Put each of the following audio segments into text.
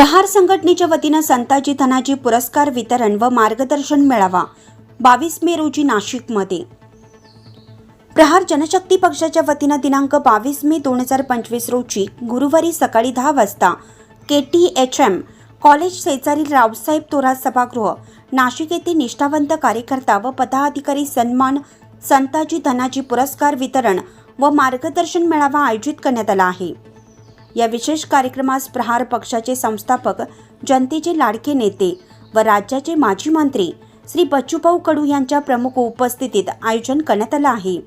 प्रहार संघटनेच्या वतीनं संताजी धनाजी पुरस्कार वितरण व मार्गदर्शन मेळावा बावीस मे रोजी नाशिकमध्ये. प्रहार जनशक्ती पक्षाच्या वतीनं दिनांक बावीस मे दोन हजार पंचवीस रोजी गुरुवारी सकाळी दहा वाजता K T H M college शेजारील रावसाहेब तोरा सभागृह नाशिक येथे निष्ठावंत कार्यकर्ता व पदाधिकारी सन्मान संताजी धनाजी पुरस्कार वितरण व मार्गदर्शन मेळावा आयोजित करण्यात आला आहे. या विशेष कार्यक्रमास प्रहार पक्षाचे संस्थापक जनतेचे लाडके नेते व राज्याचे माजी मंत्री श्री बच्चूभाऊ कडू यांच्या प्रमुख उपस्थितीत आयोजन करण्यात आलं आहे.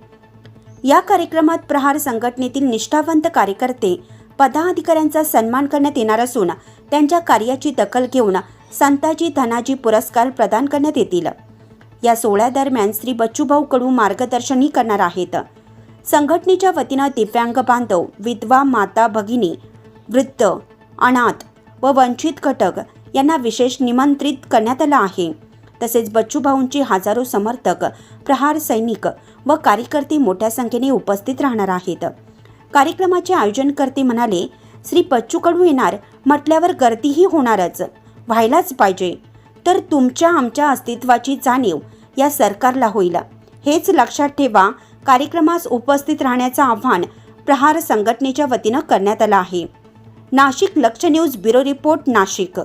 या कार्यक्रमात प्रहार संघटनेतील निष्ठावंत कार्यकर्ते पदाधिकाऱ्यांचा सन्मान करण्यात येणार असून त्यांच्या कार्याची दखल घेऊन संताजी धनाजी पुरस्कार प्रदान करण्यात येतील. या सोहळ्यादरम्यान श्री बच्चूभाऊ कडू मार्गदर्शनही करणार आहेत. संघटनेच्या वतीनं दिव्यांग बांधव विधवा माता भगिनी वृद्ध अनाथ व वंचित घटक यांना विशेष निमंत्रित करण्यात आलं आहे. तसेच बच्चूभाऊंची हजारो समर्थक प्रहार सैनिक व कार्यकर्ते मोठ्या संख्येने उपस्थित राहणार आहेत. कार्यक्रमाचे आयोजनकर्ते म्हणाले श्री बच्चूकडून येणार म्हटल्यावर गर्दीही होणारच. व्हायलाच पाहिजे. तर तुमच्या आमच्या अस्तित्वाची जाणीव या सरकारला होईल. हेच लक्षात ठेवा कार्यक्रमास उपस्थित राहण्याचं आव्हान प्रहार संघटनेच्या वतीनं करण्यात आलं आहे. नाशिक लक्ष न्यूज ब्युरो रिपोर्ट नाशिक.